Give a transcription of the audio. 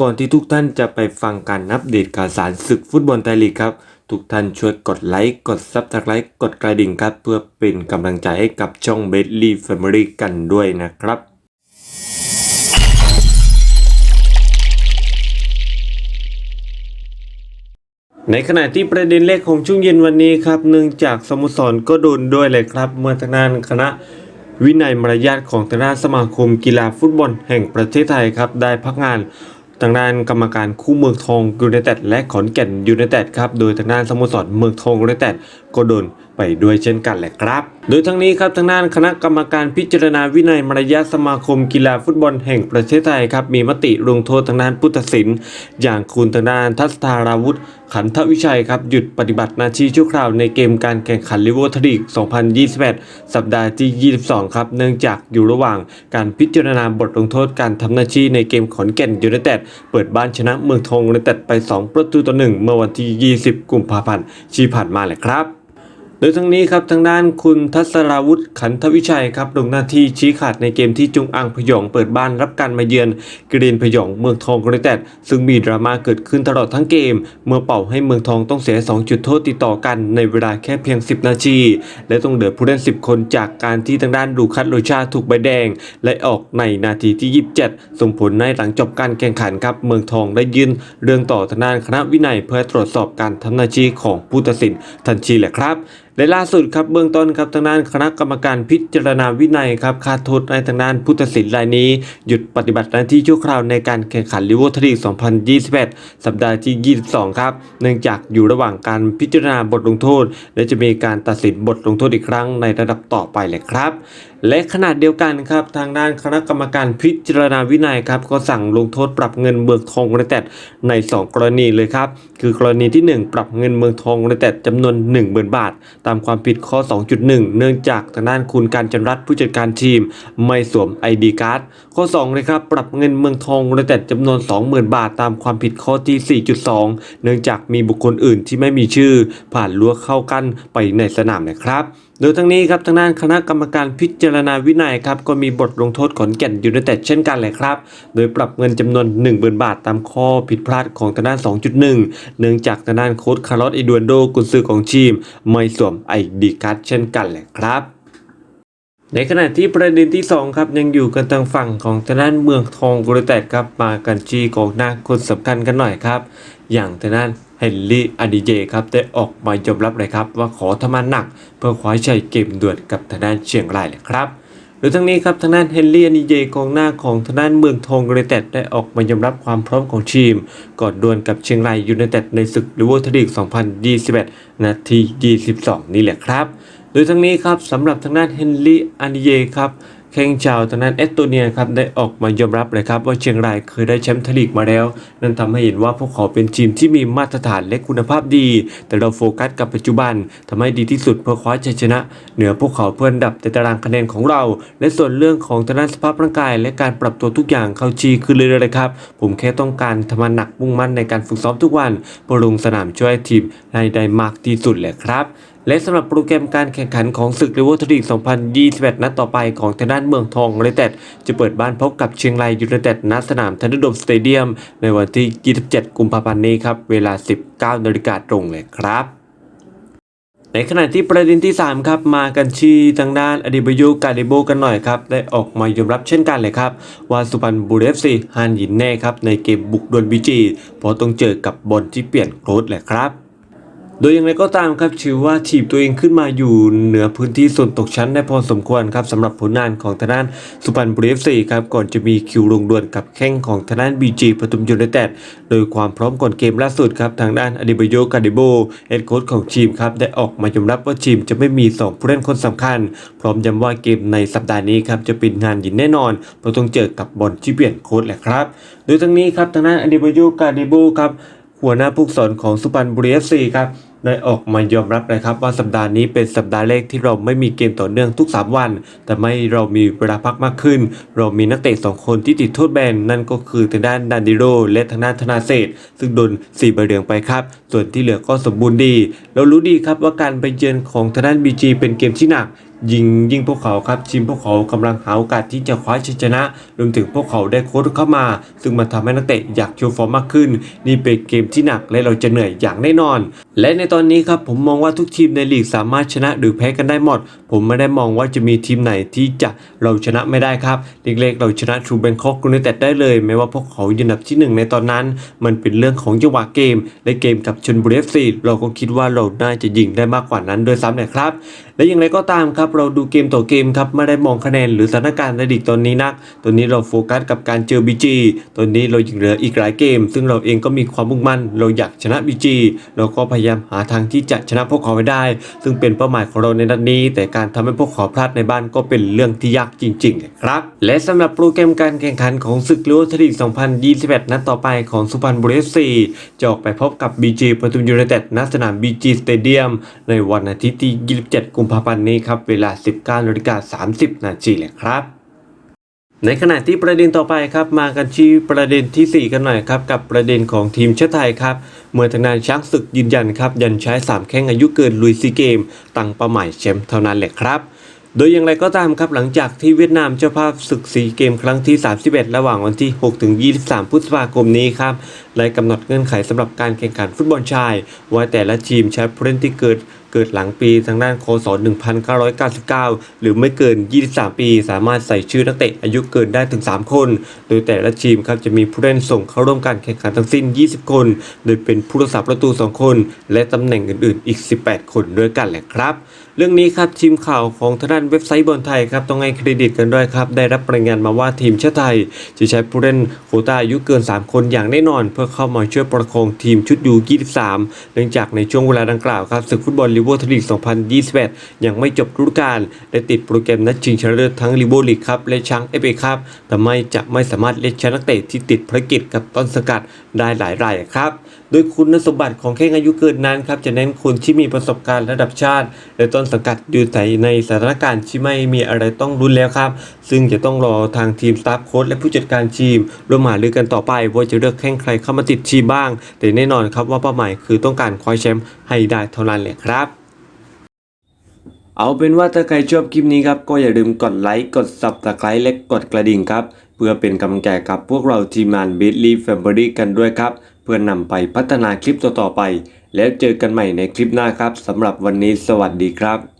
ก่อนที่ทุกท่านจะไปฟังการอัปเดตข่าวสารศึกฟุตบอลไทยลีกครับ ทุกท่านช่วยกดไลค์กดซับสไครต์กดกระดิ่งครับ เพื่อเป็นกำลังใจให้กับช่องเบสลี่แฟมิลี่กันด้วยนะครับ ในขณะที่ประเด็นเลขของช่วงเย็นวันนี้ครับเนื่องจากสโมสรก็โดนด้วยเลยครับ เมื่อทางด้านคณะวินัยมารยาทของทางด้านสมาคมกีฬาฟุตบอลแห่งประเทศไทยครับได้พักงาน ทางด้านกรรมการคู่เมืองทองยูไนเต็ดและขอนแก่นยูไนเต็ดครับ โดยทางด้านสโมสรเมืองทองยูไนเต็ดก็โดน ไปด้วยเช่นกันแหละครับ โดยทั้งนี้ครับทางด้านคณะกรรมการพิจารณาวินัยมารยาสมาคมกีฬาฟุตบอลแห่งประเทศไทยครับมีมติลงโทษทางด้านผู้ตัดสินอย่างคุณทางด้านทัศธาราวุธขันทวิชัยครับหยุดปฏิบัติหน้าที่ชั่วคราวในเกมการแข่งขันลิเวอร์พูลลีก 2021 สัปดาห์ที่ 22 ครับ เนื่องจากอยู่ระหว่างการพิจารณาบทลงโทษการทำหน้าที่ในเกมขอนแก่นยูไนเต็ดเปิดบ้านชนะเมืองทองยูไนเต็ดไป 2 ประตูต่อ 1 เมื่อวันที่ 20 กุมภาพันธ์ที่ผ่านมาแหละครับ โดยทั้งนี้ครับทางด้านคุณทัศราวุธขันทวิชัยครับลงหน้าที่ชี้ขาดในเกมที่จุงอังพยองเปิดบ้านรับการมาเยือนกรีนพยองเมืองทองยูไนเต็ดซึ่งมีดราม่าเกิดขึ้นตลอดทั้งเกม เมื่อเป่าให้เมืองทองต้องเสีย 2 จุดโทษติดต่อกันในเวลาแค่เพียง 10 นาที และต้องเดือผู้เล่น 10 คนจากการที่ทางด้านดูคัดโรชาถูกใบแดง และออกในนาทีที่ 27 ส่งผลในหลังจบการแข่งขันครับเมืองทองได้ยื่นเรื่องต่อทางด้านคณะวินัยเพื่อตรวจสอบการทำหน้าที่ของผู้ตัดสินทันทีแหละครับ และล่าสุดครับเบื้องต้นครับทางด้านคณะกรรมการพิจารณาวินัยครับคาดโทษในทางด้านพุทธศิลป์รายนี้ หยุดปฏิบัติหน้าที่ชั่วคราวในการแข่งขันลิเวอร์พูลลี2021 สัปดาห์ที่ 22 ครับ เนื่องจากอยู่ระหว่างการพิจารณาบทลงโทษ และจะมีการตัดสินบทลงโทษอีกครั้งในระดับต่อไปเลยครับและขนาดเดียวกันครับทางด้านคณะกรรมการพิจารณาวินัยครับก็สั่งลงโทษปรับเงินเมืองทองยูไนเต็ดใน 2 กรณีเลยครับ คือกรณีที่ 1 ปรับเงินเมืองทองยูไนเต็ดจำนวน 1 0,000 บาท ตามความผิดข้อ 2.1 เนื่องจากทางด้านคุณการจันรัตผู้จัดการทีม ไม่สวม ID การ์ดข้อ2เลยครับปรับเงินเมืองทองยูไนเต็ดจำนวน 20,000 บาท ตามความผิดข้อที่ 4.2 เนื่องจากมีบุคคลอื่นที่ไม่มีชื่อ ผ่านรั้วเข้ากั้นไปในสนามนะครับ โดยทั้งนี้ครับทางด้านคณะกรรมการพิจารณาวินัยครับก็มีบทลงโทษขอนแก่นยูไนเต็ดเช่นกันเลยครับ โดยปรับเงินจำนวน 1 0,000 บาทตามข้อผิดพลาดของทางด้าน 2.1 เนื่องจากทางด้านโค้ชคาร์ลอสเอดวนโดกุนซือของทีม ไม่สวมไอดีการ์ดเช่นกันแหละครับ ในขณะที่ประเด็นที่ 2 ครับ ยังอยู่กันทางฝั่งของทางด้านเมืองทองยูไนเตดครับ มากันที่กองหน้าคนสำคัญกันหน่อยครับ อย่างทางด้านเฮนรี่อดิเจครับได้ออกมายอมรับเลยครับ ว่าขอทำงานหนัก เพื่อคว้าชัยเกมด่วนกับทางด้านเชียงรายเลยครับโดยทั้งนี้ครับทางด้านเฮนรี่อนิเยกองหน้าของทางด้านเมืองทองยูไนเต็ดได้ออกมายอมรับความพร้อมของทีม ก่อนดวลกับเชียงรายยูไนเต็ดในศึกลิเวอร์พูลลีก 2021 นาที 22 นี่แหละครับ โดยทั้งนี้ครับสำหรับทางด้านเฮนรี่อานิเยครับแข่งชาวทางด้านเอสโตเนียครับได้ออกมายอมรับเลยครับว่าเชียงรายเคยได้แชมป์ทลีกมาแล้ว นั่นทำให้เห็นว่าพวกเขาเป็นทีมที่มีมาตรฐานและคุณภาพดี แต่เราโฟกัสกับปัจจุบันทำให้ดีที่สุดเพื่อคว้าชัยชนะ เหนือพวกเขาเพื่อนดับในตารางคะแนนของเรา และส่วนเรื่องของทางด้านสภาพร่างกาย และการปรับตัวทุกอย่างเข้าชีคือเลยเลยครับ ผมแค่ต้องการทำงานหนักมุ่งมั่นในการฝึกซ้อมทุกวันเพื่อลงสนามช่วยทีมให้ได้มากที่สุดแหละครับ และสำหรับโปรแกรมการแข่งขันของศึกลิเวอร์พูลลีก2021 นัดต่อไปของทางด้านเมืองทองยูไนเต็ดจะเปิดบ้านพบกับเชียงรายยูไนเต็ดณสนามทันดอร์โดมสเตเดียม ในวันที่ 27 กุมภาพันธ์นี้ครับ เวลา 19นาฬิกาตรงเลยครับในขณะที่ประเด็นที่ 3 ครับมากันที่ทางด้านอดีบยุกาเดโบกันหน่อยครับ ได้ออกมายอมรับเช่นกันเลยครับ ว่าสุพรรณบุรีเอฟซีฮันยินแน่ครับ ในเกมบุกดวลบีจีเพราะต้องเจอกับบอลที่เปลี่ยนโค้ดแหละครับ โดยอย่างไรก็ตามครับถือว่าทีมตัวเองขึ้นมาอยู่เหนือพื้นที่ส่วนตกชั้นได้พอสมควรครับสำหรับผลงานของทางด้านสุพรรณบุรีเอฟซีครับก่อนจะมีคิวลงดวลกับแข้งของทางด้านบีจีปทุมยูไนเต็ดโดยความพร้อมก่อนเกมล่าสุดครับทางด้านอดิบโยกาดิโบเฮดโค้ชของทีมครับได้ออกมายอมรับว่าทีมจะไม่มี 2 ผู้เล่นคนสำคัญ พร้อมย้ำว่าเกมในสัปดาห์นี้ครับจะเป็นงานยินแน่นอนเพราะต้องเจอกับบอลที่เปลี่ยนโค้ดแหละครับ โดยทั้งนี้ครับทางด้านอดิบโยกาดิโบครับหัวหน้าผู้สอนของสุพรรณบุรีเอฟซีครับ ได้ออกมายอมรับนะครับว่าสัปดาห์นี้เป็นสัปดาห์แรกที่เราไม่มีเกมต่อเนื่องทุก 3 วัน แต่ไม่เรามีเวลาพักมากขึ้น เรามีนักเตะ2คนที่ติดโทษแบนนั่นก็คือทางด้านดันดิโรและทางด้านธนาเศษซึ่งโดน4ใบเหลืองไปครับ ส่วนที่เหลือก็สมบูรณ์ดี เรารู้ดีครับว่าการไปเยือนของทางด้านบีจีเป็นเกมที่หนัก ยิงยิ่งพวกเขาครับทีมพวกเขากำลังหาโอกาสที่จะคว้าชัยชนะ รวมถึงพวกเขาได้โค้ชเข้ามา ซึ่งมันทำให้นักเตะอยากโชว์ฟอร์มมากขึ้น นี่เป็นเกมที่หนักและเราจะเหนื่อยอย่างแน่นอน และในตอนนี้ครับผมมองว่าทุกทีมในลีกสามารถชนะหรือแพ้กันได้หมด ผมไม่ได้มองว่าจะมีทีมไหนที่จะเราชนะไม่ได้ครับเล็กๆเราชนะทรูเบนคอกยูไนเต็ดได้เลยแม้ว่าพวกเขาอยืนอันดับที่หนึ่งในตอนนั้น มันเป็นเรื่องของจังหวะเกมในเกมกับชนบุรีเอฟซีเราก็คิดว่าเราน่าจะยิงได้มากกว่านั้นโดยซ้ำนะครับ และอย่างไรก็ตามครับเราดูเกมต่อเกมครับไม่ได้มองคะแนนหรือสถานการณ์ในลีกตอนนี้นัก ตอนนี้เราโฟกัสกับการเจอบีจีตอนนี้เรายังเหลืออีกหลายเกม ซึ่งเราเองก็มีความมุ่งมั่น เราอยากชนะบีจีเราก็พยายามหาทางที่จะชนะพวกเขาให้ได้ ซึ่งเป็นเป้าหมายของเราในนัดนี้ แต่การทำให้พวกเขาพลาดในบ้านก็เป็นเรื่องที่ยากจริงๆครับ และสำหรับโปรแกรมการแข่งขันของศึกลีกลีก2021 นัดต่อไปของสุพรรณบุรีเอฟซีจะออกไปพบกับบีจีปทุมยูไนเต็ดณสนามบีจีสเตเดียมในวันอาทิตย์ที่ 27 กุมภาพันธ์นี้ครับเวลา 19นาฬิกา30 นาทีเลยครับ ในขณะที่ประเด็นต่อไปครับมากันที่ประเด็นทีสี่ 4 กันหน่อยครับกับประเด็นของทีมชาติไทยครับเมื่อทางด้านช้างศึกยืนยันครับยันใช้ 3 แข้งอายุเกินลุยซีเกม ตั้งเป้าหมายแชมป์เท่านั้นแหละครับโดยอย่างไรก็ตามครับหลังจากที่เวียดนามเจ้าภาพศึกซีเกมครั้งที่ 31 ระหว่างวันที่ 6 ถึง 23 พฤษภาคมนี้ครับได้กำหนดเงื่อนไขสำหรับการแข่งขันฟุตบอลชาย ว่าแต่ละทีมใช้ผู้เล่นที่เกิดเกิดหลังปีทางด้านคศ1999 หรือไม่เกิน 23 ปี สามารถใส่ชื่อนักเตะอายุเกินได้ถึง 3 คน โดยแต่ละทีมครับจะมีผู้เล่นส่งเข้าร่วมการแข่งขันทั้งสิ้น 20 คน โดยเป็นผู้รักษาประตู 2 คน และตำแหน่งอื่นๆ อีก 18 คนด้วยกันแหละครับ เรื่องนี้ครับทีมข่าวของทางด้านเว็บไซต์บอลไทยครับต้องให้เครดิตกันด้วยครับ ได้รับรายงานมาว่าทีมชาติไทย จะใช้ผู้เล่นโควต้าอายุเกิน 3 คนอย่างแน่นอน เพื่อเข้ามาช่วยประคองทีมชุดยู23เนื่องจากในช่วงเวลาดังกล่าวครับศึกฟุตบอลลิเวทลีก 2021 ยังไม่จบฤดูกาลและติดโปรแกรมนัดชิงชนะเลิศทั้งลิเวอร์ลีกครับและช้างเอฟเอครับทำให้จะไม่สามารถเล่นชนะนักเตะที่ติดภารกิจกับต้นสกัดได้หลายรายครับโดยคุณสมบัติของแข้งอายุเกินนั้นครับจะเน้นคนที่มีประสบการณ์ระดับชาติ และต้นสังกัดอยู่ในในสถานการณ์ที่ไม่มีอะไรต้องรุนแล้วครับ ซึ่งจะต้องรอทางทีมสตาฟโค้ชและผู้จัดการทีมร่วมหารือกันต่อไปว่าจะเลือกแข้งใครเข้ามาติดทีมบ้าง แต่แน่นอนครับว่าเป้าหมายคือต้องการคว้าแชมป์ให้ได้เท่านั้นแหละครับเอาเป็นว่าถ้าใครชอบคลิปนี้ครับก็อย่าลืมกดไลค์ กด subscribe และกดกระดิ่งครับ เพื่อเป็นกำลังใจกับพวกเราทีมงาน b i t l y Family กันด้วยครับ พื่อนำไปพัฒนาคลิปต่อๆไป แล้วเจอกันใหม่ในคลิปหน้าครับสำหรับวันนี้สวัสดีครับ